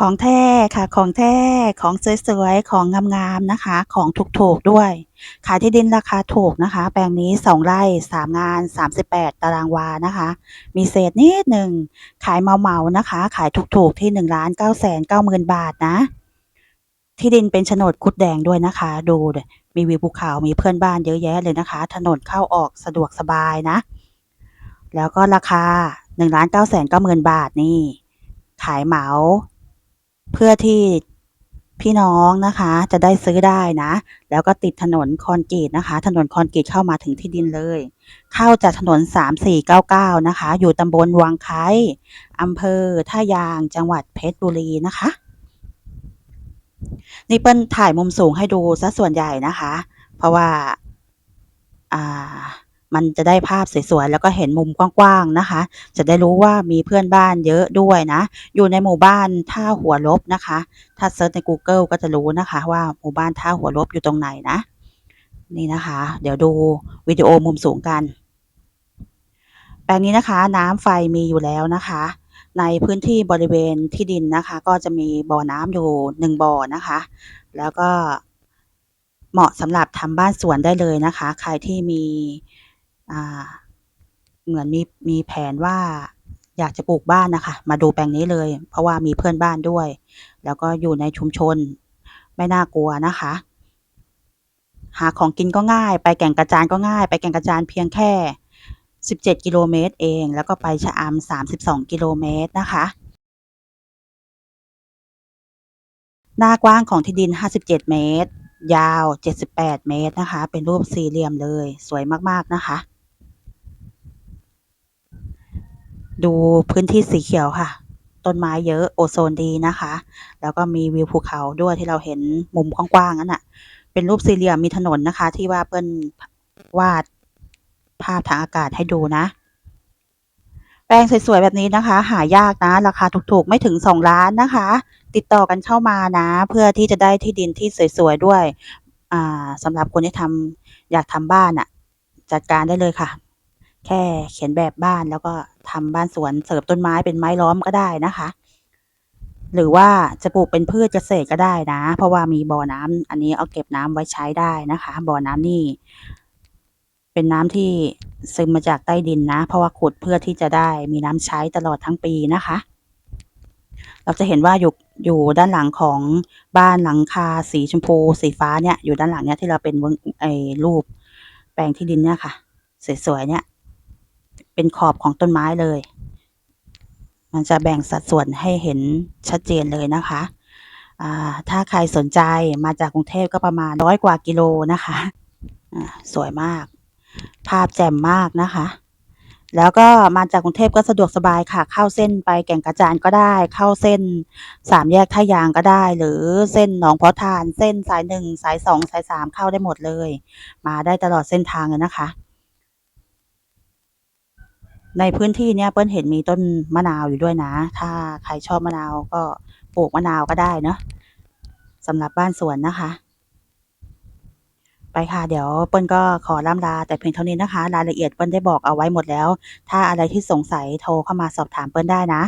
ของแท้ค่ะ ของแท้ ของสวยๆ ของงามๆนะคะ ของถูกๆด้วย ขายที่ดินราคาถูกนะคะ แปลงนี้ 2 ไร่ 3 งาน 38 ตารางวานะคะ มีเศษนิดหนึ่ง ขายเหมาๆนะคะ ขายถูกๆที่1,990,000บาทนะ ที่ดินเป็นโฉนดครุฑแดงด้วยนะคะ ดูมีวิวภูเขามีเพื่อนบ้านเยอะแยะเลยนะคะ ถนนเข้าออกสะดวกสบายนะ แล้วก็ราคา1,990,000บาทนี่ ขายเหมา เพื่อที่พี่น้องนะคะจะได้ซื้อได้นะ แล้วก็ติดถนนคอนกรีตนะคะ ถนนคอนกรีตเข้ามาถึงที่ดินเลย เข้าจากถนน 3499 นะคะ อยู่ตำบลวังไคอำเภอท่ายางจังหวัดเพชรบุรีนะคะ นี่เปิ้ลถ่ายมุมสูงให้ดูเสียส่วนใหญ่นะคะ เพราะว่า อ่า มันจะได้ภาพสวยๆแล้วก็เห็นมุมกว้างๆนะคะ จะได้รู้ว่ามีเพื่อนบ้านเยอะด้วยนะ อยู่ในหมู่บ้านท่าหัวลบนะคะ ถ้าเซิร์ชในกูเกิลก็จะรู้นะคะ ว่าหมู่บ้านท่าหัวลบอยู่ตรงไหนนะ นี่นะคะ เดี๋ยวดูวิดีโอมุมสูงกัน แปลงนี้นะคะ น้ำไฟมีอยู่แล้วนะคะในพื้นที่บริเวณที่ดินนะคะ ก็จะมีบ่อน้ำอยู่1บ่อนะคะ แล้วก็เหมาะสำหรับทำบ้านสวนได้เลยนะคะ ใครที่มี เหมือนมีมีแผนว่าอยากจะปลูกบ้านนะคะ มาดูแปลงนี้เลย เพราะว่ามีเพื่อนบ้านด้วย แล้วก็อยู่ในชุมชน ไม่น่ากลัวนะคะ หาของกินก็ง่าย ไปแก่งกระจานก็ง่าย ไปแก่งกระจานเพียงแค่ 17 กิโลเมตรเอง แล้วก็ไปชะอำ32 กิโลเมตรนะคะ หน้ากว้างของที่ดิน 57 เมตร ยาว 78 เมตรนะคะ เป็นรูปสี่เหลี่ยมเลย สวยมากๆนะคะ ดูพื้นที่สีเขียวค่ะ ต้นไม้เยอะโอโซนดีนะคะ แล้วก็มีวิวภูเขาด้วยที่เราเห็นมุมกว้างๆนั่นน่ะ เป็นรูปสี่เหลี่ยมมีถนนนะคะ ที่ว่าเปิ้ลวาดภาพทางอากาศให้ดูนะ แปลงสวยๆ แบบนี้นะคะ หายากนะ ราคาถูกๆ ไม่ถึง 2 ล้านนะคะ ติดต่อกันเข้ามานะ เพื่อที่จะได้ที่ดินที่สวยๆ ด้วยอ่าสำหรับคนที่ทำอยากทำบ้านน่ะ จัดการได้เลยค่ะ แค่เขียนแบบบ้านแล้วก็ ทำบ้านสวนเสริมต้นไม้เป็นไม้ล้อมก็ได้นะคะ หรือว่าจะปลูกเป็นพืชเกษตรก็ได้นะ เพราะว่ามีบ่อน้ำอันนี้เอาเก็บน้ำไว้ใช้ได้นะคะ บ่อน้ำนี่ เป็นน้ำที่ซึมมาจากใต้ดินนะ เพราะว่าขุดเพื่อที่จะได้มีน้ำใช้ตลอดทั้งปีนะคะ เราจะเห็นว่าอยู่อยู่ด้านหลังของบ้านหลังคาสีชมพู สีฟ้าเนี่ยอยู่ด้านหลังเนี่ยที่เราเป็นไอ้รูปแปลงที่ดินเนี่ยค่ะสวยๆเนี่ย เป็นขอบของต้นไม้เลย มันจะแบ่งสัดส่วนให้เห็นชัดเจนเลยนะคะถ้าใครสนใจมาจากกรุงเทพก็ประมาณ100กว่ากิโลนะคะสวยมาก ภาพแจ่มมากนะคะ แล้วก็มาจากกรุงเทพก็สะดวกสบายค่ะ เข้าเส้นไปแก่งกระจานก็ได้ เข้าเส้น3แยกท่ายางก็ได้ หรือเส้นหนองพอทาน เส้นสาย1สาย2สาย3เข้าได้หมดเลย มาได้ตลอดเส้นทางเลยนะคะ ในพื้นที่เนี้ยเปิ้ลเห็นมีต้นมะนาวอยู่ด้วยนะ ถ้าใครชอบมะนาวก็ปลูกมะนาวก็ได้เนาะสำหรับบ้านสวนนะคะ ไปค่ะเดี๋ยวเปิ้ลก็ขอล่ำลาแต่เพียงเท่านี้นะคะ รายละเอียดเปิ้ลได้บอกเอาไว้หมดแล้ว ถ้าอะไรที่สงสัยโทรเข้ามาสอบถามเปิ้ลได้นะ